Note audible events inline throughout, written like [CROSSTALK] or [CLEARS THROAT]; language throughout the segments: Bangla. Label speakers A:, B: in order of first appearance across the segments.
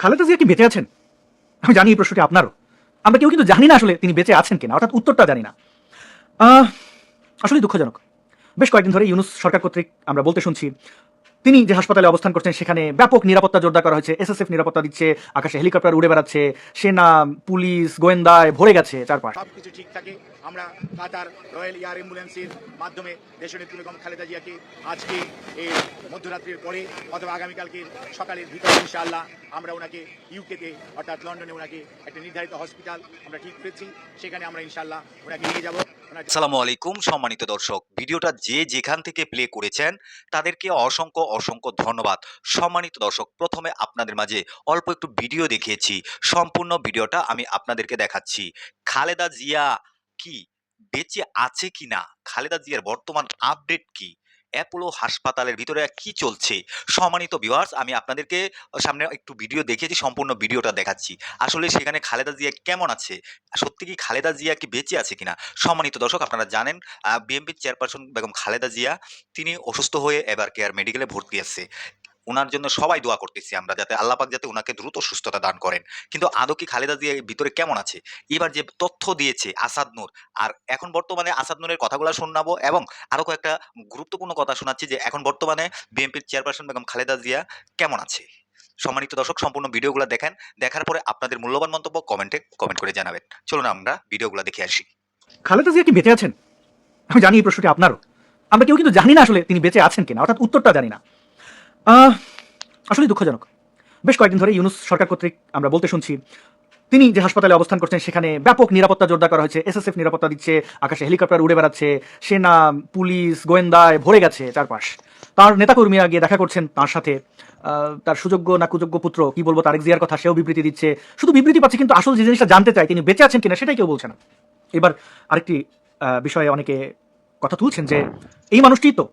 A: খালেদা জিয়া কি বেঁচে আছেন? আমি জানি এই প্রশ্নটি আপনারও। আমরা কেউ কিন্তু জানি না আসলে তিনি বেঁচে আছেন কিনা, অর্থাৎ উত্তরটা জানি না। আসলে দুঃখজনক। বেশ কয়েকদিন ধরে ইউনুস সরকার কর্তৃক আমরা বলতে শুনছি, তিনি যে হাসপাতালে অবস্থান করছেন, সেখানে ব্যাপক নিরাপত্তা জোরদার করা হয়েছে, এসএসএফ নিরাপত্তা দিচ্ছে, আকাশে হেলিকপ্টার উড়ে বেড়াচ্ছে, সেনা, পুলিশ, গোয়েন্দায় ভরে গেছে চারপাশ।
B: সব কিছু ঠিক থাকে আমরা কাতার রয়্যাল এয়ার অ্যাম্বুলেন্সের মাধ্যমে দেশনেত্রী বেগম খালেদা জিয়াকে আজকে এই মধ্যরাত্রির পরে অথবা আগামীকালকে সকালের ভিতরে ইনশাআল্লাহ আমরা ওনাকে ইউকেতে অর্থাৎ লন্ডনে ওনাকে একটা নির্ধারিত হসপিটাল আমরা ঠিক করেছি। সেখানে আমরা ইনশাআল্লাহ ওনাকে নিয়ে যাব।
C: আসসালামু আলাইকুম, সম্মানিত দর্শক। ভিডিওটা যে যেখান থেকে প্লে করেছেন, তাদেরকে অসংখ্য অসংখ্য ধন্যবাদ। সম্মানিত দর্শক, প্রথমে আপনাদের মাঝে অল্প একটু ভিডিও দেখিয়েছি। সম্পূর্ণ ভিডিওটা আমি আপনাদেরকে দেখাচ্ছি। খালেদা জিয়া কি? বেঁচে আছে কি না খালেদা জিয়ার বর্তমান আপডেট কি? অ্যাপোলো হাসপাতালের ভিতরে কি চলছে? সম্মানিত ভিউয়ার্স আমি আপনাদেরকে সামনে একটু ভিডিও দেখিয়েছি, সম্পূর্ণ ভিডিওটা দেখাচ্ছি। আসলে সেখানে খালেদা জিয়া কেমন আছে? সত্যি কি খালেদা জিয়া কি বেঁচে আছে কিনা? সম্মানিত দর্শক, আপনারা জানেন বিএনপির চেয়ারপারসন বেগম খালেদা জিয়া, তিনি অসুস্থ হয়ে এবার কেয়ার মেডিকেলে ভর্তি আছে। ওনার জন্য সবাই দোয়া করতেছি আমরা যাতে আল্লাপাক যাতে ওনাকে দ্রুত সুস্থতা দান করেন। কিন্তু আদৌ কি খালেদা জিয়া ভিতরে কেমন আছে? এবার যে তথ্য দিয়েছে আসাদ নূর, আর এখন বর্তমানে আসাদ নূরের কথাগুলো শোনাবো এবং আরও কয়েকটা গুরুত্বপূর্ণ কথা শোনাচ্ছি যে এখন বর্তমানে বিএনপির চেয়ারপারসন বেগম খালেদা জিয়া কেমন আছে? সম্মানিত দর্শক, সম্পূর্ণ ভিডিওগুলো দেখেন। দেখার পরে আপনাদের মূল্যবান মন্তব্য কমেন্টে কমেন্ট করে জানাবেন। চলুন আমরা ভিডিওগুলো দেখে আসি।
A: খালেদা জিয়া কি বেঁচে আছেন? আমি জানি এই প্রশ্নটি আপনারও। আমরা কেউ কিন্তু জানি না আসলে তিনি বেঁচে আছেন কিনা, অর্থাৎ উত্তরটা জানি না। আসলে দুঃখজনক। বেশ কয়েকদিন ধরে ইউনুস সরকার কর্তৃক আমরা বলতে শুনছি, তিনি যে হাসপাতালে অবস্থান করছেন, সেখানে ব্যাপক নিরাপত্তা জোরদার করা হয়েছে, এসএসএফ নিরাপত্তা দিচ্ছে, আকাশে হেলিকপ্টার উড়ে বেড়াচ্ছে, সেনা, পুলিশ, গোয়েন্দায় ভরে গেছে চারপাশ। তার নেতাকর্মীরা গিয়ে দেখা করছেন তার সাথে। তার সুযোগ্য না কুযোগ্য পুত্র, কি বলব, তারেক জিয়ার কথা সেও বিবৃতি দিচ্ছে। শুধু বিবৃতি পাচ্ছে, কিন্তু আসল যে জিনিসটা জানতে চায়, তিনি বেঁচে আছেন কিনা, সেটাই কেউ বলছে না। এবার আরেকটি বিষয়ে অনেকে কথা তুলছেন যে, এই মানুষটি তো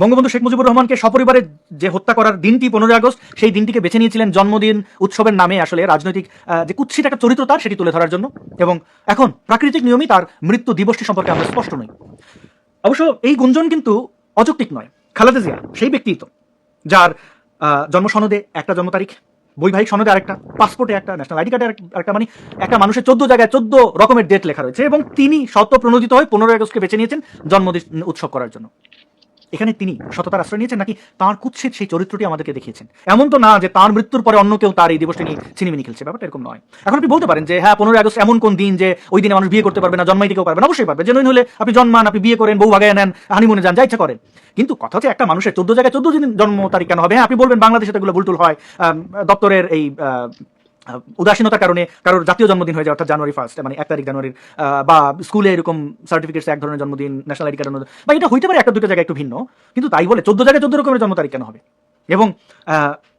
A: বঙ্গবন্ধু শেখ মুজিবুর রহমানকে সপরিবারে যে হত্যা করার দিনটি পনেরোই আগস্ট, সেই দিনটিকে বেছে নিয়েছিলেন জন্মদিন উৎসবের নামে আসলে রাজনৈতিক যে কুৎসিত একটা চরিত্র তার, সেটি তুলে ধরার জন্য। এবং এখন প্রাকৃতিক নিয়মই তার মৃত্যু দিবসটি সম্পর্কে আমরা স্পষ্ট নই। অবশ্য এই গুঞ্জন কিন্তু অযৌক্তিক নয়। খালেদা জিয়া, সেই ব্যক্তিই তো, যার জন্ম সনদে একটা জন্ম তারিখ, বৈবাহিক সনদে আরেকটা পাসপোর্টে একটা ন্যাশনাল আইডি কার্ডে একটা মানে একটা মানুষের চোদ্দ জায়গায় চোদ্দ রকমের ডেট লেখা রয়েছে এবং তিনি শত প্রণোদিত হয়ে পনেরোই আগস্টকে বেছে নিয়েছেন জন্মদিন উৎসব করার জন্য। এখানে তিনি সততার আশ্রয় নিয়েছেন নাকি তার কুৎসিত সেই চরিত্রটি আমাদেরকে দেখিয়েছেন? এমন তো না যে তার মৃত্যুর পরে অন্য কেউ তার এই দিবসটি নিয়ে ছিনিমিনি খেলছে। ব্যাপারটা এরকম নয়। এখন আপনি বলতে পারেন যে হ্যাঁ পনেরোই আগস্ট এমন কোন দিন যে ওই দিনে মানুষ বিয়ে করতে পারবে না জন্মাইতে কেউ পারবে না। অবশ্যই পারবে। জেনুইন হলে আপনি জন্মান, আপনি বিয়ে করেন, বউ ভাগায় নেন হানিমুনে যান, যা ইচ্ছা করেন। কিন্তু কথা হচ্ছে একটা মানুষের চোদ্দ জায়গায় চোদ্দ দিন জন্ম তারিখ কেন হবে? হ্যাঁ আপনি বলবেন বাংলাদেশে তো এগুলো ভুলটুল হয়। দপ্তরের এই উদাসীনতার কারণে কারোর জাতীয় জন্মদিন হয়ে যায়, অর্থাৎ জানুয়ারি ফার্স্ট মানে এক তারিখ জানুয়ারির বা স্কুলে এরকম সার্টিফিকেটস এক ধরনের জন্মদিন ন্যাশনাল আইডি কার্ড বা এটা হইতে পারে একটা দুটো জায়গায় একটু ভিন্ন, কিন্তু তাই বলে চোদ্দ জায়গায় চোদ্দ রকমের জন্ম তারিখ কেন হবে? এবং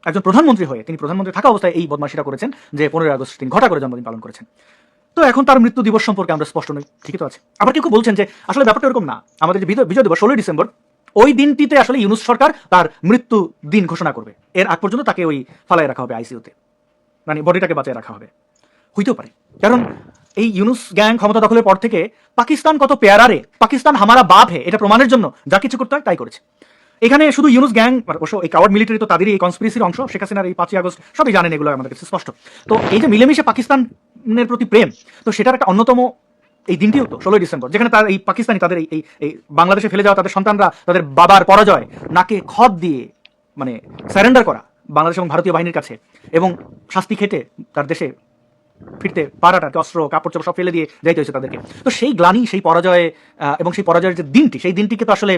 A: একজন প্রধানমন্ত্রী হয়ে, তিনি প্রধানমন্ত্রী থাকা অবস্থায় এই বদমাশিটা করেছেন যে পনেরোই আগস্ট তিনি ঘটা করে জন্মদিন পালন করেছেন। তো এখন তার মৃত্যু দিবস সম্পর্কে আমরা স্পষ্ট নই, ঠিকই তো আছে। আবার কেউ বলছেন যে আসলে ব্যাপারটা এরকম না, আমাদের যে বিজয় দিবস, ষোলোই ডিসেম্বর, ওই দিনটিতে আসলে ইউনুস সরকার তার মৃত্যু দিন ঘোষণা করবে। এর আগ পর্যন্ত তাকে ওই ফালায় রাখা হবে আইসিইউতে মানে বডিটাকে বাঁচিয়ে রাখা হবে। হইতেও পারে। কারণ এই ইউনুস গ্যাং ক্ষমতা দখলের পর থেকে পাকিস্তান কত পেয়ারারে, পাকিস্তান হামারা বাপ হে, এটা প্রমাণের জন্য যা কিছু করতে হয় তাই করেছে। এখানে শুধু ইউনুস গ্যাং অবশ্য এই কাওয়ার্ড মিলিটারি তো তাদেরই এই কনস্পিরেসির অংশ, শেখ হাসিনার এই পাঁচই আগস্ট সবই জানেন এগুলো আমাদের কাছে স্পষ্ট। তো এই যে মিলেমিশে পাকিস্তানের প্রতি প্রেম, তো সেটার একটা অন্যতম এই দিনটিও তো, ষোলোই ডিসেম্বর, যেখানে তার এই পাকিস্তানি, তাদের এই- এই বাংলাদেশে ফেলে যাওয়া তাদের সন্তানরা, তাদের বাবার পরাজয়, নাকে খত দিয়ে মানে স্যারেন্ডার করা বাংলাদেশ এবং ভারতীয় বাহিনীর কাছে এবং শাস্তি খেটে তার দেশে ফিরতে পারাটাকে অস্ত্র, কাপড় চোপড় সব ফেলে দিয়ে যাইতে হয়েছে তাদেরকে। তো সেই গ্লানি, সেই পরাজয়ে এবং সেই পরাজয়ের যে দিনটি, সেই দিনটিকে তো আসলে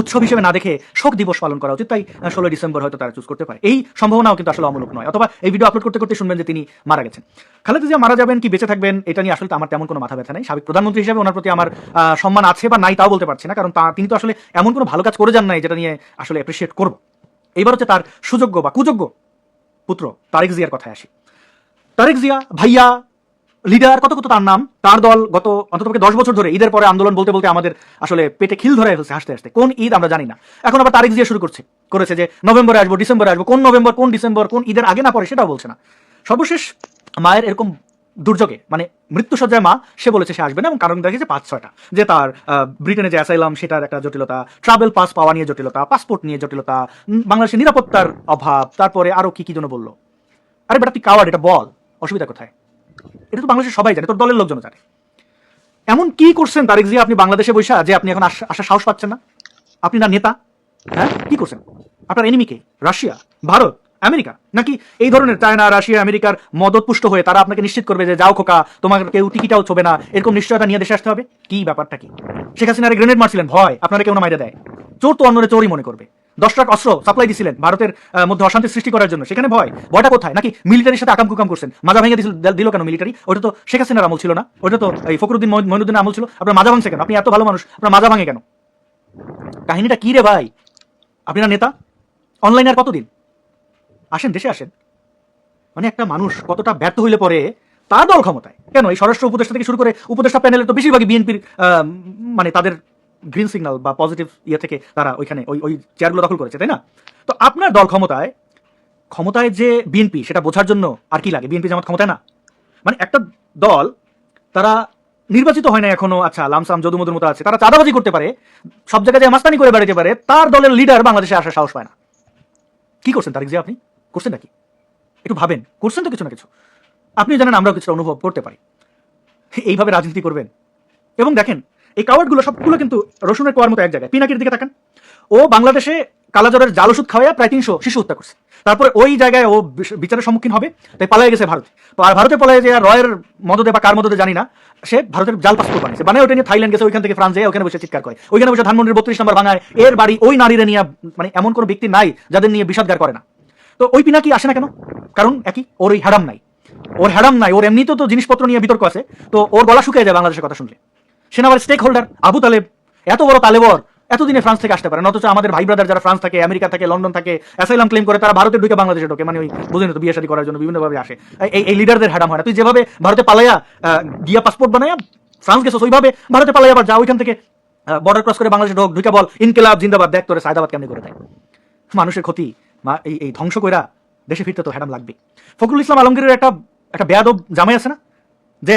A: উৎসব হিসেবে না দেখে শোক দিবস পালন করা উচিত। তাই ষোলো ডিসেম্বর হয়তো তারা চুজ করতে পারে। এই সম্ভাবনাও কিন্তু আসলে অমূলক নয়। অথবা এই ভিডিও আপলোড করতে করতে শুনবেন যে তিনি মারা গেছেন। খালেদা জিয়া মারা যাবেন কি বেঁচে থাকবেন, এটা নিয়ে আসলে আমার তেমন কোনো মাথা ব্যথা নেই। সাবেক প্রধানমন্ত্রী হিসেবে ওনার প্রতি আমার সম্মান আছে বা নাই তাও বলতে পারছি না। কারণ তিনি তো আসলে এমন কোনো ভালো কাজ করে যান নাই যেটা নিয়ে আসলে অ্যাপ্রিসিয়েট করব। এইবার হচ্ছে তার সুযোগ্য বা কুযোগ্য পুত্র তারেক জিয়ার কথায় আসি। তারেক জিয়া ভাইয়া লিডার কত কত তার নাম? তার দল গত অন্ততপক্ষে দশ বছর ধরে ঈদের পরে আন্দোলন বলতে বলতে আমাদের আসলে পেটে খিল ধরে ফেলছে হাসতে হাসতে। কোন ঈদ আমরা জানি না। এখন আবার তারিখ জিয়া শুরু করছে, করেছে যে নভেম্বরে আসব, ডিসেম্বরে আসব, কোন নভেম্বর, কোন ডিসেম্বর, কোন ঈদের আগে না পরে সেটাও বলছে না। সর্বশেষ মায়ের এরকম দুর্যোগে মানে মৃত্যুসজ্জায় মা, সে বলেছে সে আসবে না, এবং কারণ দেখেছে পাঁচ, ছয়টা। যে তার ব্রিটেনে যে অ্যাসাইলাম সেটার একটা জটিলতা ট্রাভেল পাস পাওয়া নিয়ে জটিলতা পাসপোর্ট নিয়ে জটিলতা বাংলাদেশের নিরাপত্তার অভাব, তারপরে আরও কি কি জন্য বলল। আরে বেটা, তুই কাওয়ার্ড এটা বল, অসুবিধা কোথায়? এটা তো বাংলাদেশের সবাই জানে, তোর দলের লোকজন জানে। এমন কি করছেন তারেক জিয়া, আপনি বাংলাদেশে বসে যে আপনি এখন আসা সাহস পাচ্ছেন না? আপনি না নেতা? হ্যাঁ? কি করছেন? আপনার এনিমিকে রাশিয়া? ভারত? আমেরিকা? নাকি এই ধরনের চায়না, রাশিয়া, আমেরিকার মদত পুষ্ট হয়ে তারা আপনাকে নিশ্চিত করবে যে, যাও খোকা তোমার কেউ টিকিটাও ছবে না। এরকম নিশ্চয়তা নিয়ে দেশে আসতে হবে? কি ব্যাপারটা কি? শেখ হাসিনারে গ্রেনেড মারছিলেন, ভয়, আপনারা কেউ না মাইরে দেয়। চোর তো অন্যরে চোরই মনে করবে। দশ ট্রাক অস্ত্র সাপ্লাই দিছিলেন ভারতের মধ্যে অশান্তি সৃষ্টি করার জন্য। সেখানে ভয়, ভয়টা কোথায়? নাকি মিলিটারির সাথে আকাম কুকাম করছেন? মাজা ভেঙে দিল কেন মিলিটারি ওটা তো শেখ হাসিনার আমল ছিল না। ওটা তো এই ফখরুদ্দিন মঈন- মঈনুদ্দিনের আমল ছিল। আপনার মাজা ভাঙছে কেন? আপনি এত ভালো মানুষ, আপনার মাজা ভাঙে কেন? কাহিনীটা কি রে ভাই? আপনি না নেতা? অনলাইনে আর কতদিন? আসেন, দেশে আসেন। মানে একটা মানুষ কতটা ব্যর্থ হইলে পরে তার দল ক্ষমতায়। কেন? এই স্বরাষ্ট্র উপদেষ্টা থেকে শুরু করে উপদেষ্টা প্যানেলে তো বেশিরভাগই বিএনপির মানে তাদের গ্রিন সিগন্যাল বা পজিটিভ ইয়ে থেকে তারা ওইখানে ওই ওই চেয়ারগুলো দখল করেছে, তাই না? তো আপনার দল ক্ষমতায় ক্ষমতায় যে বিএনপি, সেটা বোঝার জন্য আর কি লাগে? বিএনপি জামাত ক্ষমতায় না। মানে একটা দল, তারা নির্বাচিত হয় না এখনও আচ্ছা লামসাম, যদুমধুর মতো আছে, তারা চাঁদাবাজি করতে পারে, সব জায়গায় যে মাস্তানি করে বেড়াতে পারে, তার দলের লিডার বাংলাদেশে আসার সাহস পায় না। কি করছেন তারিক জিয়া আপনি? করছেন নাকি? একটু ভাবেন, করছেন তো কিছু না কিছু। আপনি জানেন আমরাও কিছুটা অনুভব করতে পারি। এইভাবে রাজনীতি করবেন? এবং দেখেন, এই কাওয়ার্ডগুলো সবগুলো কিন্তু রসুনের কোয়ার মতো এক জায়গায়। পিনাকির দিকে তাকান। ও বাংলাদেশে কালাজ্বরের জাল ওষুধ খাওয়াইয়া প্রায় তিনশো শিশু হত্যা করছে। তারপরে ওই জায়গায় ও বিচারের সম্মুখীন হবে, তাই পালাই গেছে ভারতে। তো আর ভারতে পালাই যে রয়ের মদদে বা কার মদদে জানি না, সে ভারতের জাল পাসপোর্ট বানিয়েছে। মানে ওটা নিয়ে থাইল্যান্ড গেছে, ওইখান থেকে ফ্রান্স যায় ওখানে বসে চিৎকার করে। ওইখানে বসে ধানমন্ডির বত্রিশ নম্বর ভাঙায়। এর বাড়ি ওই নারীরা নিয়ে মানে এমন কোনো ব্যক্তি নাই যাদের নিয়ে বিষাদগার করে না। তো ওই পিনাকি আসে না কেন? কারণ একই, ওর ওই হ্যাডাম নাই। ওর হ্যাডাম নাই, ওর এমনিতেও তো জিনিসপত্র নিয়ে বিতর্ক আছে। তো ওর গলা শুকিয়ে যায় বাংলাদেশের কথা শুনলে। সে সেনাবার স্টেক হোল্ডার আবু তালেব, এত বড় তালেবর, এতদিনে ফ্রান্স থেকে আসতে পারে অথচ আমাদের ভাই ব্রাদার যারা ফ্রান্স থাকে, আমেরিকা থাকে, লন্ডন থাকে অ্যাসাইলাম ক্লেম করে, তারা ভারতে ঢুকে বাংলাদেশে ঢোকে। মানে ওই বুঝেন তো, বিয়ে করার জন্য বিভিন্নভাবে আসে। এই এই লিডারদের হ্যাডাম হয় না। তুই যেভাবে ভারতে পালাইয়া গিয়া পাসপোর্ট বানায়া ফ্রান্স গেছো ওইভাবে ভারতে পালাইয়া আবার যা, ওইখান থেকে বর্ডার ক্রস করে বাংলাদেশে ঢোক, ঢুকে বল, ইনকেলাব, জিন্দাবাদ, দেখ তোরে সায়দাবাদ কেমনি করে দেয়। মানুষের ক্ষতি এই এই ধ্বংস কইরা দেশে ফিরতে তো হ্যাডাম লাগবে ফখরুল ইসলাম আলমগীরের একটা একটা বেয়াদব জামাই আছে না? যে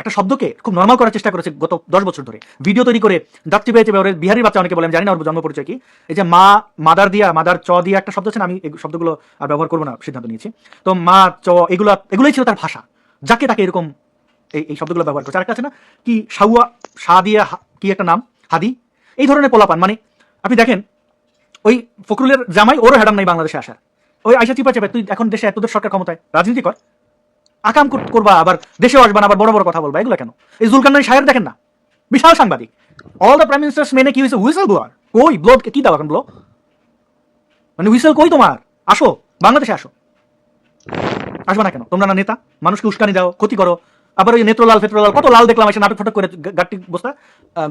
A: একটা শব্দকে খুব নর্মাল করার চেষ্টা করেছে গত দশ বছর ধরে। ভিডিও তৈরি করে দাঁতটি পেয়েছে ওর বিহারি বাচ্চা, অনেকে বলে আমি জানি না ওর জন্ম পরিচয় কি। এই যে মা, মাদার দিয়া, মাদার চ দিয়া একটা শব্দ আছে না, আমি এই শব্দগুলো আর ব্যবহার করব না, সিদ্ধান্ত নিয়েছি। তো মা, চ, এগুলো, এগুলোই ছিল তার ভাষা, যাকে তাকে এরকম এই এই শব্দগুলো ব্যবহার করছে। আরেকটা আছে না, কি সাউয়া সা দিয়া কি একটা নাম? হাদি। এই ধরনের পোলাপান মানে আপনি দেখেন ওই ফখরুলের জামাই ওরও হ্যাডাম নাই বাংলাদেশে আসার। ওই আইসা চিপা চেপে, তুই এখন দেশে এতদের সরকার ক্ষমতায়, রাজনীতি কর। আকাম করবা, আবার দেশেও আসবা আবার বড় বড় কথা বলবা, এগুলো কেন? এই জুলকান্নাই সাহের দেখেন না? বিশাল সাংবাদিক। অল দ্য প্রাইম মিনিস্টার্স মেনে কি হয়েছে? হুইসেল ব্লোয়ার কই? ব্লো কি দাও এখন ব্লো মানে হুইসেল কই তোমার? আসো, বাংলাদেশে আসো। আসবে না কেন? তোমরা না নেতা? মানুষকে উস্কানি দাও, ক্ষতি করো। আবার ওই নেত্রলাল ফেত্রলাল, কত লাল দেখলাম, এসে নাটক ফাটক করে গাট্টি বস্তা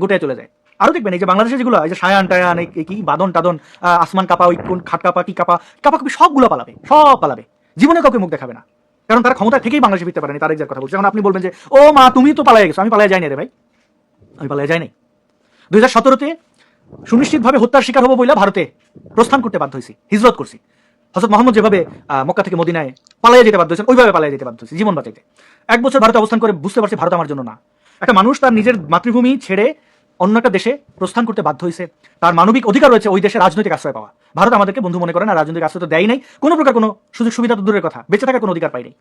A: গোটায় চলে যায়। আরও দেখবেন, এই যে বাংলাদেশে যেগুলো, এই যে সায়ান টায়ান, এই কি, বাদন টাদন আসমান কাপা ওই কোন খাট কাপা, কি কাপা কাপা কাপি সবগুলো পালাবে, সব পালাবে। জীবনে কাউকে মুখ দেখাবে না। কারণ তারা ক্ষমতা থেকেই বাংলাদেশে ফিরতে পারেনি, তার কথা বলছে। এখন আপনি বলবেন যে, ও মা তুমি তো পালাই গেছো, আমি পালাই যাইনি রে ভাই। আমি পালাই যাই নাই দুই হাজার সতেরোতে সুনিশ্চিতভাবে হত্যার শিকার হব বলে ভারতে প্রস্থান করতে বাধ্য হয়েছি হিজরত করছি। হজরত মোহাম্মদ যেভাবে মক্কা থেকে মদিনায় পালাইয়া যেতে বাধ্য হয়েছেন, ওইভাবে পালাইয়া যেতে বাধ্য হয়েছে, জীবন বাঁচাইতে। এক বছর ভারতে অবস্থান করে বুঝতে পারছি ভারত আমার জন্য না। একটা মানুষ তার নিজের মাতৃভূমি ছেড়ে অন্য একটা দেশে প্রস্থান করতে বাধ্য হয়েছে তার মানবিক অধিকার রয়েছে ওই দেশে রাজনৈতিক আশ্রয় পাওয়া। ভারত আমাদেরকে বন্ধু মনে করে না, রাজনৈতিক আশ্রয় তো দেয় নাই। কোনো প্রকার কোনো সুযোগ সুবিধা তো দূরের কথা। বেঁচে থাকার কোনো অধিকার পাই নাই।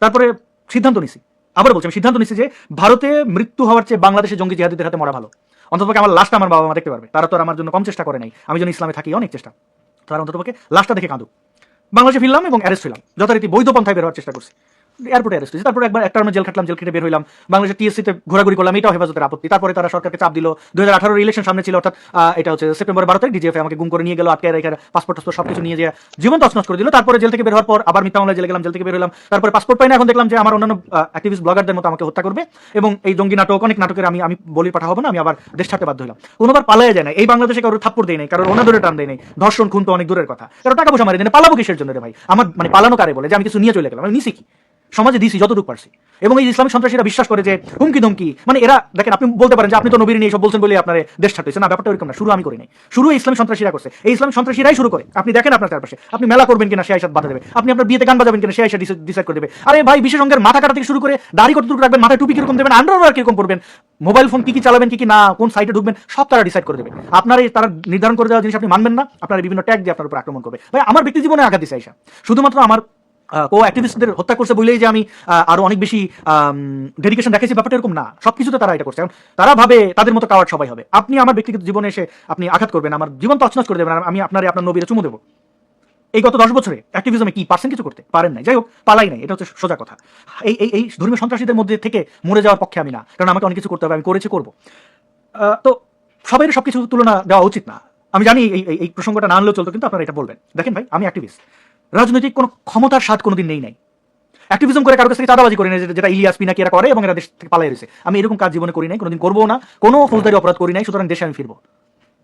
A: তারপরে সিদ্ধান্ত নিছি। আবার বলছি, আমি সিদ্ধান্ত নিছি যে ভারতে মৃত্যু হওয়ার চেয়ে বাংলাদেশে জঙ্গি জিহাদিদের হাতে মরা ভালো। অন্ততপক্ষে আমার লাস্ট আমার বাবা মা দেখতে পারবে। তারা তো আমার জন্য কম চেষ্টা করে নাই। আমি যেন ইসলামে থাকি, অনেক চেষ্টা। তারা অন্ততপক্ষে লাস্টটা দেখে কাঁদুক। বাংলাদেশে ফিরলাম এবং অ্যারেস্ট হইলাম। যথারীতি বৈধ পন্থায় বের হওয়ার চেষ্টা করছি। এয়ারপোর্টে অ্যারেস্ট হয়েছি। তারপরে একবার একটা আমি জেল খাটলাম, জেল খেটে বের হইলাম। বাংলাদেশের টিএসসিতে ঘোরাঘুরি করলাম, এটাও হেফাজতের আপত্তি। তারপরে তারা সরকারকে চাপ দিল। দুই হাজার ইলেকশন সামনে ছিল, অর্থাৎ এটা হচ্ছে সেপ্টেম্বর বারো তারিখ ডিজিএফ আমাকে গুম করে নিয়ে গেল আটকে রেখে পাসপোর্ট টাসপোর্ট সবকিছু নিয়ে যায় জীবন তছনছ করে দিল। তারপরে জেল থেকে বের হওয়ার পর আবার মিথ্যা মামলায় জেলে গেলাম, জেল থেকে বের হলাম তারপরে পাসপোর্ট পাই না, এখন দেখলাম যে আমার অন্যান্য অ্যাক্টিভিস্ট ব্লগারদের মতো আমাকে হত্যা করবে এবং এই জঙ্গি নাটক, অনেক নাটকের আমি আমি বলি পাঠা হবে না, আমি আবার দেশ ছাড়তে বাধ্য হলাম কোনোবার পালায় যায় না এই বাংলাদেশে কারোর থাপ্পড় দেয় নাই, কারোর ওনা ধরে টান দেয় নাই। ধর্ষণ, খুন তো অনেক দূরের কথা। কারও টাকা পয়সা মারি দেয় পালাবো কিসের জন্য রে ভাই? আমার মানে পালানো কারে বলে? যে আমি কিছু নিয়ে চলে গেলাম। আমি নিছি কি? সমাজে দিছি, যতটুকু পারছি। এবং এই ইসলামিক সন্ত্রাসীরা বিশ্বাস করে যে হুমকি ধমকি মানে এরা, দেখেন আপনি বলতে পারেন যে আপনি তো নবীর নিয়ে সব বলছেন বলে আপনার দেশ ছাড়তে হয়েছে না, ব্যাপারটা ওরকম না, শুরু আমি করি নাই। শুরু ইসলামিক সন্ত্রাসীরা করছে। এই ইসলামিক সন্ত্রাসীরাই শুরু করে। আপনি দেখেন আপনার চারপাশে। আপনি মেলা করবেন কিনা, সে আইসাত বাধা দেবে। আপনি আপনার বিয়েতে গান বাজাবেন কিনা, সে আইসা ডিসাইড করে দেবে। আরে ভাই, বিশেষ অঙ্গের মাথা কাটা থেকে শুরু করে দাড়ি কতটুকু রাখবেন, মাথায় টুপি কীরকম দেবেন আন্ডারওয়্যার কীরকম করবেন মোবাইল ফোন কি কি চালাবেন, কি কি না, কোন সাইটে ঢুকবেন, সব তারা ডিসাইড করে দেবে। আপনার তারা নির্ধারণ করে দেওয়া জিনিস আপনি মানবেন না। আপনার বিভিন্ন ট্যাগ দিয়ে আপনার উপর আক্রমণ করবে। ভাই, আমার ব্যক্তি জীবনে আঘাত দিছে আইসা শুধুমাত্র আমার কো অ্যাক্টিভিস্টদের হত্যা করছে বলেই যে আমি আরও অনেক বেশি ডেডিকেশন দেখাচ্ছি ব্যাপারটা এরকম না। সবকিছুতে তারা এটা করছে। তারা ভাবে তাদের মতো কাওয়ার্ড সবাই হবে। আপনি আমার ব্যক্তিগত জীবনে এসে আপনি আঘাত করবেন, আমার জীবন তছনছ করে দেবেন আমি আপনার আপনার নবীরে চুমু দেবো। এই গত দশ বছরে অ্যাক্টিভিজমে কি পার্সেন্ট কিছু করতে? পারেন নাই। যাই হোক, পালাই নাই, এটা হচ্ছে সোজা কথা। এই এই এই ধর্মীয় সন্ত্রাসীদের মধ্যে থেকে মরে যাওয়ার পক্ষে আমি না, কারণ আমাকে অনেক কিছু করতে হবে, আমি করেছি, করব। তো সবাই সবকিছু তুলনা দেওয়া উচিত না। আমি জানি এই- এই প্রসঙ্গটা না আনলেও চলতো, কিন্তু আপনারা এটা বলবেন। দেখেন ভাই, আমি অ্যাক্টিভিস্ট রাজনৈতিক কোনো ক্ষমতার স্বাদ কোনোদিন নেই নাই। অ্যাক্টিভিজম করে কারও কাছ থেকে চাঁদাবাজি করি না যেটা ইলিয়াস পিনাকি এরা করে এবং এরা দেশ থেকে পালাই রয়েছে। আমি এরকম কাজ জীবনে করি নাই, কোনোদিন করব না, কোনো ফৌজদারি অপরাধ করি নাই, সুতরাং দেশে আমি ফিরবো।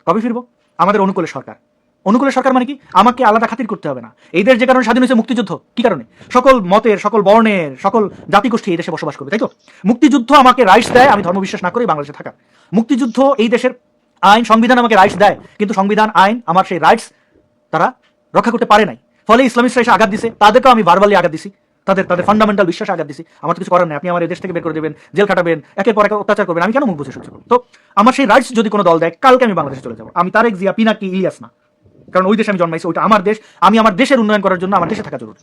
A: কবে ফিরবো? আমাদের অনুকূলের সরকার। অনুকূলের সরকার মানে কি? আমাকে আলাদা খাতির করতে হবে না। এই দেশ যে কারণে স্বাধীন হয়েছে মুক্তিযুদ্ধ, কি কারণে? সকল মতের, সকল বর্ণের, সকল জাতিগোষ্ঠী এই দেশে বসবাস করবে, তাই তো? মুক্তিযুদ্ধ আমাকে রাইটস দেয়, আমি ধর্মবিশ্বাস না করি বাংলাদেশে থাকার মুক্তিযুদ্ধ এই দেশের আইন, সংবিধান আমাকে রাইটস দেয়, কিন্তু সংবিধান, আইন আমার সেই রাইটস তারা রক্ষা করতে পারে নাই। ফলে ইসলামিস্টরা এসে আঘাত দিছে, তাদেরকেও আমি বারবারলি আঘাত দিছি। তাদের তাদের ফান্ডামেন্টাল বিশ্বাসে আঘাত দিছি। আমার তো কিছু করার নেই, আপনি আমার দেশ থেকে বের করে দেবেন, জেল খাটাবেন, একের পর এক অত্যাচার করবেন, আমি কেন মুখ বুঝে সহ্য তো আমার সেই রাইটস যদি কোনো দল দেয়, কালকে আমি বাংলাদেশে চলে যাব। আমি তারেক জিয়া, পিনাকি, ইলিয়াস না। কারণ ওই দেশে আমি জন্মাইছি, ওইটা আমার দেশ, আমি আমার দেশের উন্নয়ন করার জন্য আমার দেশে থাকা জরুরি।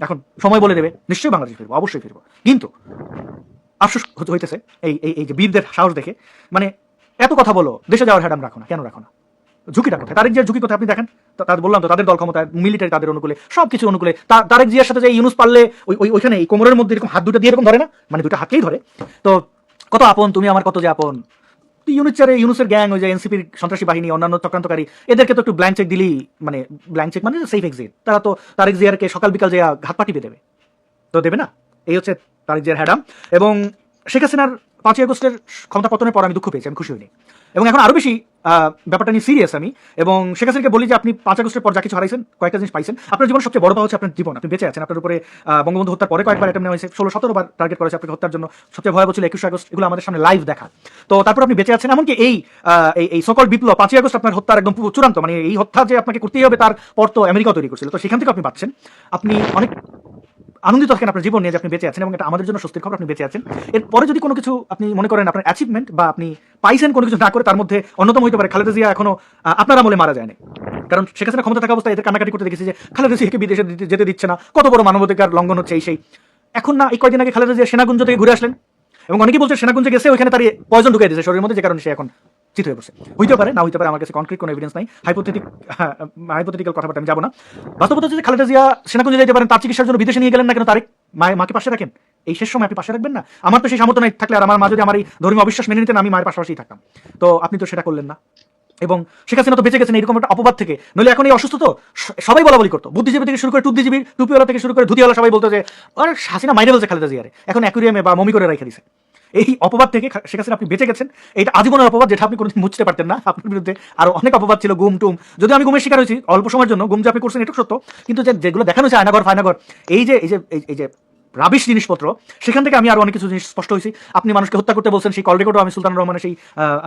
A: এখন সময় বলে দেবে, নিশ্চয়ই বাংলাদেশে ফিরবো, অবশ্যই ফিরবো। কিন্তু আফসোস হইতেছে এই এই যে বীরদের সাহস দেখে মানে এত কথা বলো, দেশে যাওয়ার হ্যাডাম রাখো না, কেন রাখো না? ঝুঁকিটা কোথায় তারেক জিয়ার ঝুঁকি কোথায় আপনি দেখেন? তাদের বললাম তো, তাদের দল ক্ষমতায় মিলিটারি তাদের অনুকূলে সব কিছু অনুকূলে তারেক জিয়ার সাথে যে ইউনুস পারলে, ওই ওই- ওইখানে, এই কোমরের মধ্যে এরকম হাত দুটো দিয়ে এরকম ধরে না? মানে দুটো হাতকেই ধরে। তো কত আপন, তুমি আমার কত যে আপন। তো চারে ইউনুসের গ্যাং, ওই যে এনসিপির সন্ত্রাসী বাহিনী, অন্যান্য চক্রান্তকারী, এদেরকে তো একটু ব্ল্যাঙ্ক চেক দিলেই মানে ব্ল্যাঙ্ক চেক মানে সেফ এক্সিট তারা তো তারেক জিয়ারকে সকাল বিকাল যে ঘাত পাঠিয়ে দেবে। তো দেবে না? এই হচ্ছে তারেক জিয়ার হ্যাডাম। এবং শেখ হাসিনার পাঁচই আগস্টের ক্ষমতা পতনের পর আমি দুঃখ পেয়েছি, আমি খুশি হইনি। এবং এখন আরও বেশি ব্যাপারটা নিয়ে সিরিয়াস আমি। এবং শেখ হাসিনাকে বলি যে আপনি পাঁচ আগস্টের পর যা কিছু হারাইছেন, কয়েকটা জিনিস পাইছেন। আপনার জীবন সবচেয়ে বড় পাওয়া হচ্ছে আপনার জীবন। আপনি বেঁচে আছেন, আপনার উপরে বঙ্গবন্ধু হত্যার পরে কয়েকবার অ্যাটেম্প নেওয়া হয়েছে। ষোলো সতেরো বার টার্গেট করেছে আপনাকে হত্যার জন্য। সবচেয়ে ভয়াবহ ছিল একুশে আগস্ট। এগুলো আমাদের সামনে লাইভ দেখা। তো তারপর আপনি বেঁচে আছেন। এমনকি এই এই- সকল বিপ্লব, পাঁচই আগস্ট আপনার হত্যার একদম চূড়ান্ত। মানে এই হত্যা যে আপনাকে করতেই হবে, তার পর তো আমেরিকা তৈরি করছিল। তো সেখান থেকে আপনি পাচ্ছেন আপনি অনেক আনন্দিত থাকেন আপনার জীবন নিয়ে যে আপনি বেঁচে আছেন এবং এটা আমাদের জন্য স্বস্তির খবর, আপনি বেঁচে আছেন। এরপরে যদি কোনো কিছু আপনি মনে করেন আপনার অ্যাচিভমেন্ট বা আপনি পাইছেন কোনো কিছু না করে, তার মধ্যে অন্যতম হইতে পারে খালেদা জিয়া এখনও আপনার আমলে মারা যায়নি। কারণ হাসিনা ক্ষমতা থাকা অবস্থায় এদের কান্নাকাটি করতে দেখেছি যে খালেদা জিয়াকে বিদেশে যেতে দিচ্ছে না। কত বড় মানবাধিকার লঙ্ঘন হচ্ছে এই সেই। এখন না, এই কয়দিন আগে খালেদা জিয়া সেনাগুঞ্জ থেকে ঘুরে আসলেন। এবং অনেকেই বলছে সেনাগুঞ্জে গেছে, ওইখানে তার পয়জন ঢুকিয়ে দিয়েছে শরীরের মধ্যে, যে কারণে সে এখন চিত হয়ে বসে। হইতে পারে, না হইতে পারে, আমার কাছে কনক্রিট কোনো এভিডেন্স নাই। হাইপোথেটিক হাইপোথেটিক্যাল কথাবার্তা আমি যাব না। বাস্তবতা হচ্ছে খালেদা জিয়া সেনাকুঞ্জে যেতে পারেন, তার চিকিৎসার জন্য বিদেশে নিয়ে গেলেন না কেন? তারিক মায়ের মাকে পাশে রাখেন। এই শেষ সময় আপনি পাশে রাখবেন না? আমার তো সেই সামর্থ্য নাই থাকলে, আর আমার মা যদি আমার এই ধর্মীয় অবিশ্বাস মেনে নিতেন, আমি মায়ের পাশাপাশি থাকতাম। তো আপনি তো সেটা করলেন না। এবং শেখ হাসিনা তো বেঁচে গেছেন, এরকম একটা অপবাদ থেকে। নইলে এখন এই অসুস্থ তো সবাই বলা বলি করতো। বুদ্ধিজীবী থেকে শুরু করে টুদ্দিজীবী টুপিওয়ালা থেকে শুরু করে ধুতিওয়ালা সবাই বলতো যে, আর হাসিনা মাইরে বলছে খালেদা জিয়ারে। এখন অ্যাকুরিয়ামে বা মমি করে রেখে দিছে। এই অপবাদ থেকে শেখ হাসিনা আপনি বেঁচে গেছেন। এটা আজীবনের অপবাদ যেটা আপনি কোনোদিন মুছতে পারতেন না। আপনার বিরুদ্ধে আরও অনেক অপবাদ ছিল, গুম টুম। যদি আমি গুমের শিকার হয়েছি অল্প সময়ের জন্য, গুম যে আপনি করছেন এটা সত্য। কিন্তু যে যেগুলো দেখানো হয়েছে আয়নাগর, ফায়নাগর, এই যে এই যে এই- যে রাবিশ জিনিসপত্র, সেখান থেকে আমি আরও অনেক কিছু জিনিস স্পষ্ট হয়েছি। আপনি মানুষকে হত্যা করতে বলছেন, সেই কল রেকর্ডও আমি সুলতান রহমানের সেই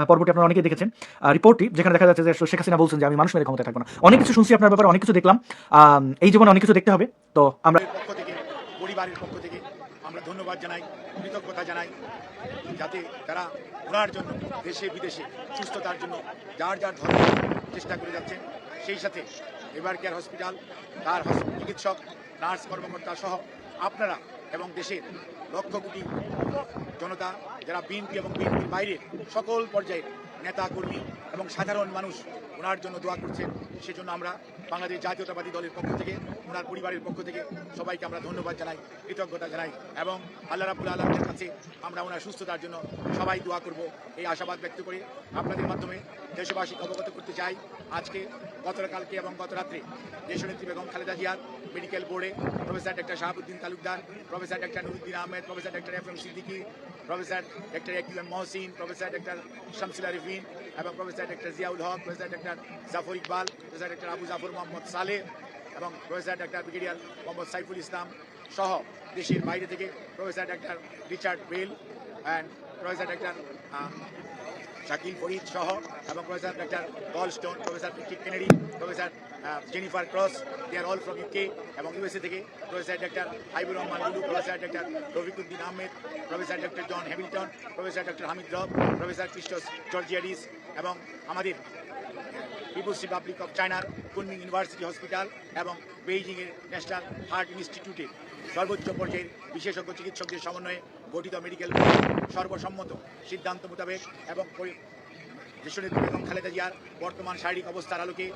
A: পর্বটি আপনারা অনেকেই দেখেছেন। রিপোর্টটি যেখানে দেখা যাচ্ছে যে শেখ হাসিনা বলছেন যে আমি মানুষ মেরে ক্ষমতায় থাকব না। অনেক কিছু শুনছি আপনার ব্যাপারে, অনেক কিছু দেখলাম। এই জীবনে অনেক কিছু দেখতে হবে। তো আমরা
B: পরিবারের পক্ষ থেকে আমরা ধন্যবাদ জানাই, কৃতজ্ঞতা জানাই। যাতে তারা ঘোরার জন্য, দেশে, বিদেশে সুস্থতার জন্য যার যার ধর্ম চেষ্টা করে যাচ্ছেন সেই সাথে এবার কেয়ার হসপিটাল তার চিকিৎসক নার্স কর্মকর্তা সহ আপনারা এবং দেশের লক্ষ কোটি জনতা, যারা বিএনপি এবং বিএনপির বাইরে সকল পর্যায়ের নেতা কর্মী এবং সাধারণ মানুষ ওনার জন্য দোয়া করছেন। সেজন্য আমরা বাংলাদেশ জাতীয়তাবাদী দলের পক্ষ থেকে, ওনার পরিবারের পক্ষ থেকে সবাইকে আমরা ধন্যবাদ জানাই, কৃতজ্ঞতা জানাই এবং আল্লাহ রাবুল আলমের কাছে আমরা ওনার সুস্থতার জন্য সবাই দোয়া করব। এই আশাবাদ ব্যক্ত করে আপনাদের মাধ্যমে দেশবাসীকে অবগত করতে চাই, আজকে গতকালকে এবং গত রাত্রে দেশনেত্রী বেগম খালেদা জিয়ার মেডিকেল বোর্ডে professor doctor Shahabuddin Talukdar, professor doctor Nuruddin Ahmed, professor doctor F M Siddiqui professor doctor A Q M Mohsin, professor doctor Shamsul Arefin এবং professor doctor Ziaul Haque, professor doctor Zafar Iqbal, professor doctor Abu Zafar Mohammad Saleh এবং professor doctor brigadier Mohammad Saiful Islam সহ দেশের বাইরে থেকে professor doctor Richard Bell and professor doctor Shakil Farid সহ এবং professor doctor Paul Stone, professor Patrick Kennedy, professor Jennifer Cross, they are all from UK এবং ইউএসএ থেকে professor doctor Haibur Rahman Lulu professor doctor Rafiquddin Ahmed, professor doctor John Hamilton, professor doctor Hamid Rob, professor Christos Georgiadis এবং আমাদের পিপুলস রিপাবলিক অফ চায়নার কুনমিং ইউনিভার্সিটি হসপিটাল এবং বেইজিংয়ের ন্যাশনাল হার্ট ইনস্টিটিউটে সর্বোচ্চ পর্যায়ের বিশেষজ্ঞ চিকিৎসকদের সমন্বয়ে গঠিত মেডিকেল সর্বসম্মত সিদ্ধান্ত মোতাবেক এবং দেশনেত্রী বেগম খালেদা জিয়ার বর্তমান শারীরিক অবস্থার আলোকে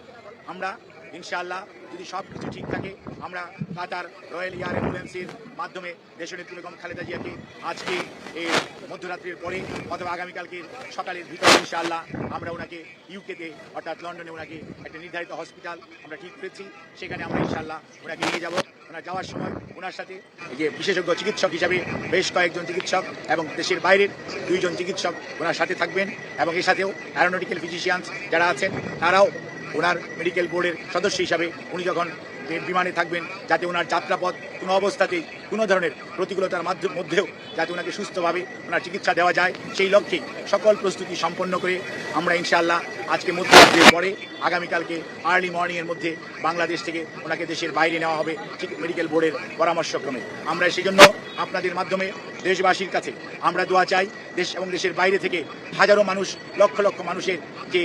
B: আমরা, ইনশাআল্লাহ, যদি সব কিছু ঠিক থাকে, আমরা কাতার রয়্যাল এয়ার অ্যাম্বুলেন্সের মাধ্যমে দেশনেত্রী বেগম খালেদা জিয়াকে আজকে এই মধ্যরাত্রির পরে অথবা আগামীকালকে সকালের ভিতরে, ইনশাআল্লাহ, আমরা ওনাকে ইউকেতে অর্থাৎ লন্ডনে ওনাকে একটা নির্ধারিত হসপিটাল আমরা ঠিক করেছি। সেখানে আমরা, ইনশাআল্লাহ, ওনাকে নিয়ে যাব। ওনার যাওয়ার সময় ওনার সাথে যে বিশেষজ্ঞ চিকিৎসক হিসাবে বেশ কয়েকজন চিকিৎসক এবং দেশের বাইরের দুইজন চিকিৎসক ওনার সাথে থাকবেন এবং এর সাথেও অ্যারোনটিক্যাল ফিজিশিয়ানস যারা আছেন, তারাও ওনার মেডিকেল বোর্ডের সদস্য হিসাবে উনি যখন বিমানে থাকবেন, যাতে ওনার যাত্রাপথ কোনো অবস্থাতেই কোনো ধরনের প্রতিকূলতার মাধ্য- মধ্যেও যাতে ওনাকে সুস্থভাবে ওনার চিকিৎসা দেওয়া যায়, সেই লক্ষ্যে সকল প্রস্তুতি সম্পন্ন করে আমরা ইনশাআল্লাহ আজকে মধ্যরাত্রের পরে আগামীকালকে আর্লি মর্নিংয়ের মধ্যে বাংলাদেশ থেকে ওনাকে দেশের বাইরে নেওয়া হবে, ঠিক মেডিকেল বোর্ডের পরামর্শক্রমে। আমরা সেই জন্য আপনাদের মাধ্যমে দেশবাসীর কাছে আমরা দোয়া চাই, দেশ এবং দেশের বাইরে থেকে হাজারো মানুষ, লক্ষ লক্ষ মানুষের যে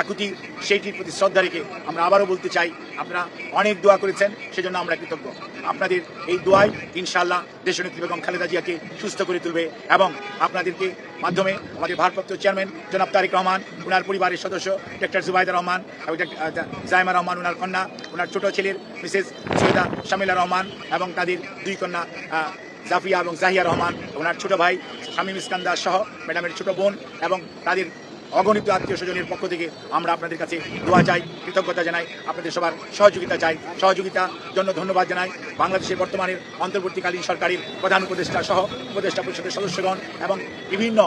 B: আকুতি, সেইটির প্রতি শ্রদ্ধা রেখে আমরা আবারও বলতে চাই, আপনারা অনেক দোয়া করেছেন, সেজন্য আমরা কৃতজ্ঞ। আপনাদের এই দোয়াই ইনশাআল্লাহ দেশনেত্রী বেগম খালেদা জিয়াকে সুস্থ করে তুলবে এবং আপনাদেরকে মাধ্যমে আমাদের ভারপ্রাপ্ত চেয়ারম্যান জনাব তারেক রহমান ওনার পরিবারের সদস্য ডক্টর জুবাইদা রহমান, এবং জাইমা রহমান ওনার কন্যা ওনার ছোট ছেলের মিসেস সৈয়দা শামিলা রহমান এবং তাদের দুই কন্যা জাফিয়া এবং জাহিয়া রহমান, ওনার ছোট ভাই শামীম ইস্কান্দার সহ ম্যাডামের ছোট বোন এবং তাদের অগণিত আত্মীয় স্বজনের পক্ষ থেকে আমরা আপনাদের কাছে দোয়া চাই, কৃতজ্ঞতা জানাই, আপনাদের সবার সহযোগিতা চাই। সহযোগিতার জন্য ধন্যবাদ জানাই বাংলাদেশের বর্তমানের অন্তর্বর্তীকালীন সরকারের প্রধান উপদেষ্টা সহ উপদেষ্টা পরিষদের সদস্যগণ এবং বিভিন্ন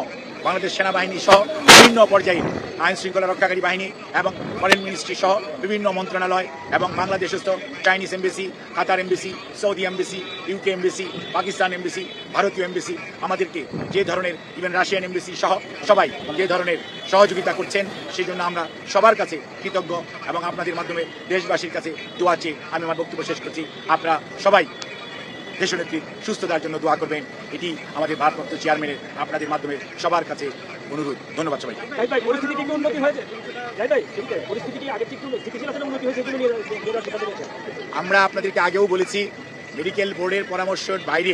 B: বাংলাদেশ সেনাবাহিনী সহ বিভিন্ন পর্যায়ে আইন শৃঙ্খলা রক্ষাকারী বাহিনী এবং ফরেন মিনিস্ট্রি সহ বিভিন্ন মন্ত্রণালয় এবং বাংলাদেশস্থ Chinese embassy, Qatar embassy, Saudi embassy, UK embassy, Pakistan embassy, ভারতীয় এমবেসি আমাদেরকে যে ধরনের ইভেন রাশিয়ান এমবেসি সহ সবাই যে ধরনের সহযোগিতা করছেন সেই জন্য আমরা সবার কাছে কৃতজ্ঞ এবং আপনাদের মাধ্যমে দেশবাসীর কাছে দোয়া চেয়ে আমি আমার বক্তব্য শেষ করছি। আপনারা সবাই দেশনেত্রী সুস্থতার জন্য দোয়া করবেন। এটি আমাদের ভারপ্রাপ্ত চেয়ারম্যানের আপনাদের মাধ্যমে সবার কাছে অনুরোধ। ধন্যবাদ
D: ভাই পরিস্থিতি কি উন্নতি হয়েছে? পরিস্থিতি কি উন্নতি হয়েছে নিয়েছেন?
B: আমরা আপনাদেরকে আগেও বলেছি মেডিকেল বোর্ডের পরামর্শের বাইরে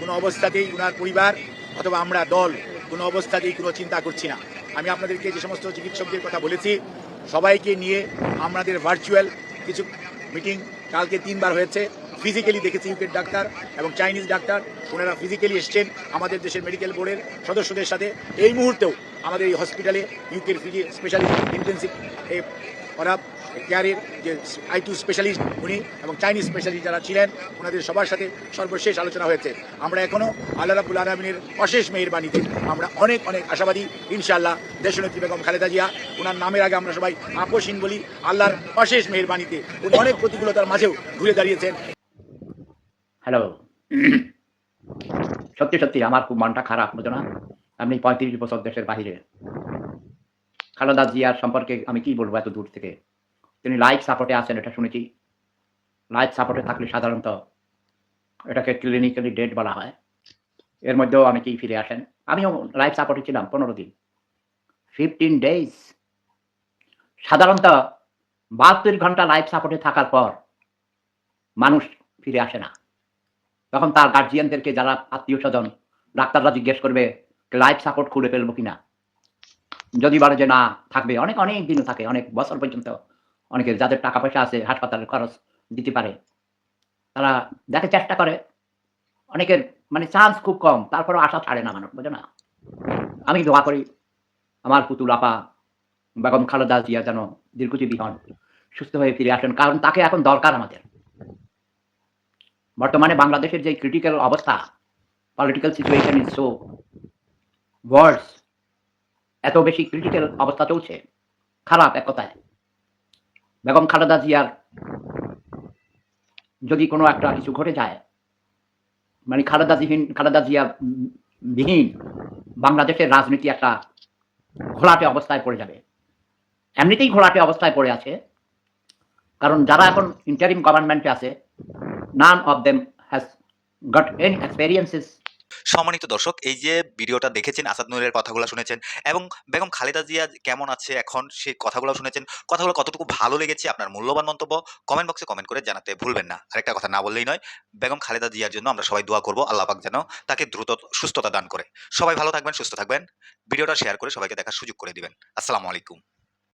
B: কোনো অবস্থাতেই ওনার পরিবার অথবা আমরা দল কোনো অবস্থাতেই কোনো চিন্তা করছি না। আমি আপনাদেরকে যে সমস্ত চিকিৎসকদের কথা বলেছি সবাইকে নিয়ে আমাদের ভার্চুয়াল কিছু মিটিং কালকে তিনবার হয়েছে। ফিজিক্যালি দেখেছি ইউকের ডাক্তার এবং চাইনিজ ডাক্তার। ওনারা ফিজিক্যালি এসছেন আমাদের দেশের মেডিকেল বোর্ডের সদস্যদের সাথে। এই মুহূর্তেও আমাদের এই হসপিটালে ইউকের ফিজি স্পেশালিস্ট ইন্টেন্সিভ ওরা কেয়ারের যে আই টু স্পেশালিস্ট উনি এবং চাইনিজ স্পেশালিস্ট যারা ছিলেন, ওনাদের সবার সাথে সর্বশেষ আলোচনা হয়েছে। আমরা এখনও আল্লাহ রাবুল আলমিনের অশেষ মেহেরবানিতে আমরা অনেক অনেক আশাবাদী। ইনশাআল্লাহ দেশনেত্রী বেগম খালেদা জিয়া, ওনার নামের আগে আমরা সবাই আপোষহীন বলি, আল্লাহর অশেষ মেহেরবানিতে উনি অনেক প্রতিকূলতার মাঝেও ঘুরে দাঁড়িয়েছেন।
E: হ্যালো [CLEARS THROAT] সত্যি সত্যি, আমার খুব মনটা খারাপ, বুঝো না? আমি পঁয়ত্রিশ বছর দেশের বাহিরে। খালেদা জিয়ার সম্পর্কে আমি কি বলব এত দূর থেকে? তিনি লাইফ সাপোর্টে আছেন, এটা শুনেছি। লাইফ সাপোর্টে থাকলে সাধারণত এটাকে ক্লিনিক্যালি ডেট বলা হয়। এর মধ্যেও অনেকেই ফিরে আসেন। আমিও লাইফ সাপোর্টে ছিলাম পনেরো দিন। ফিফটিন ডেজ সাধারণত বাহাত্তর ঘণ্টা লাইফ সাপোর্টে থাকার পর মানুষ ফিরে আসে না। তখন তার গার্জিয়ানদেরকে যারা আত্মীয় স্বজন ডাক্তাররা জিজ্ঞেস করবে লাইফ সাপোর্ট খুলে ফেলব কিনা? যদি বলে যে না, থাকবে। অনেক অনেক দিনও থাকে, অনেক বছর পর্যন্ত অনেকের, যাদের টাকা পয়সা আছে, হাসপাতালের খরচ দিতে পারে। তারা দেখে চেষ্টা করে, অনেকের মানে চান্স খুব কম, তারপরেও আশা ছাড়ে না মানুষ বোঝে না আমি দোয়া করি, আমার পুতুল আপা, বেগম খালেদা জিয়া যেন দীর্ঘজীবী হন, সুস্থ হয়ে ফিরে আসেন, কারণ তাকে এখন দরকার আমাদের। বর্তমানে বাংলাদেশের যে ক্রিটিক্যাল অবস্থা political situation is so worse এত বেশি ক্রিটিক্যাল অবস্থা চলছে, খারাপ এক কথায়। বেগম খালেদা জিয়ার যদি কোনো একটা কিছু ঘটে যায় মানে খালেদা জিহীন, খালেদা জিয়া বিহীন বাংলাদেশের রাজনীতি একটা ঘোলাটে অবস্থায় পড়ে যাবে। এমনিতেই ঘোলাটে অবস্থায় পড়ে আছে, কারণ যারা এখন ইন্টারিম গভর্নমেন্টে আছে none of them has got any experiences.
C: সম্মানিত দর্শক, এই যে ভিডিওটা দেখেছেন, আসাদ নুরের কথাগুলো শুনেছেন, এবং বেগম খালেদা জিয়া কেমন আছে এখন সেই কথাগুলো শুনেছেন, কথাগুলো কতটুকু ভালো লেগেছে, আপনার মূল্যবান মন্তব্য কমেন্ট বক্সে কমেন্ট করে জানাতে ভুলবেন না। আরেকটা কথা না বললেই নয়, বেগম খালেদা জিয়ার জন্য আমরা সবাই দোয়া করব, আল্লাহ পাক যেন তাকে দ্রুত সুস্থতা দান করে। সবাই ভালো থাকবেন, সুস্থ থাকবেন। ভিডিওটা শেয়ার করে সবাইকে দেখার সুযোগ করে দিবেন। আসসালামু আলাইকুম।